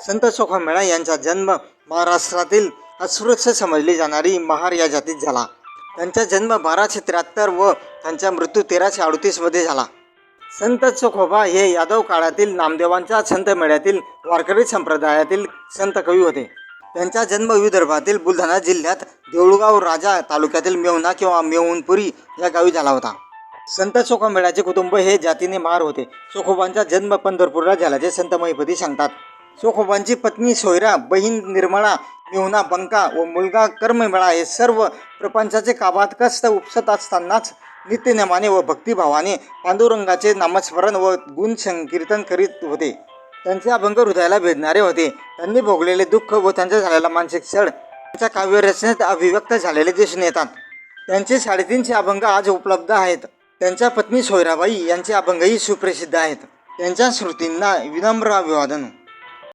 संत सोखामेळा यांचा जन्म महाराष्ट्रातील अस्पृश्य समजली जाणारी महार या जातीत झाला. त्यांचा जन्म बाराशे त्र्याहत्तर व त्यांचा मृत्यू तेराशे अडतीसमध्ये झाला. संत चोखोबा हे यादव काळातील नामदेवांच्या संत मेळ्यातील वारकरी संप्रदायातील संत कवी होते. त्यांचा जन्म विदर्भातील बुलढाणा जिल्ह्यात देऊळगाव राजा तालुक्यातील मेवना किंवा मेहुणपुरी या गावी झाला होता. संत चोखोमेळ्याचे कुटुंब हे जातीने मार होते. चोखोबांचा जन्म पंढरपूरला झाल्याचे संत महिपती सांगतात. सोखोबांची पत्नी सोयरा बहीण निर्मळा मेहुना बंका व मुलगा कर्ममेळा हे सर्व प्रपंचाचे काबात उपसत असतानाच नित्यनेमाने व भक्तिभावाने पांडुरंगाचे नामस्मरण व गुण संकीर्तन करीत होते. त्यांचे अभंग हृदयाला भेदणारे होते. त्यांनी भोगलेले दुःख व त्यांचा झालेला मानसिक छळ त्यांच्या काव्यरचनेत अभिव्यक्त झालेले दिसून येतात. त्यांचे साडेतीनशे अभंग आज उपलब्ध आहेत. त्यांच्या पत्नी सोयराबाई यांचे अभंगही सुप्रसिद्ध आहेत. त्यांच्या स्मृतींना विनम्र अभिवादन.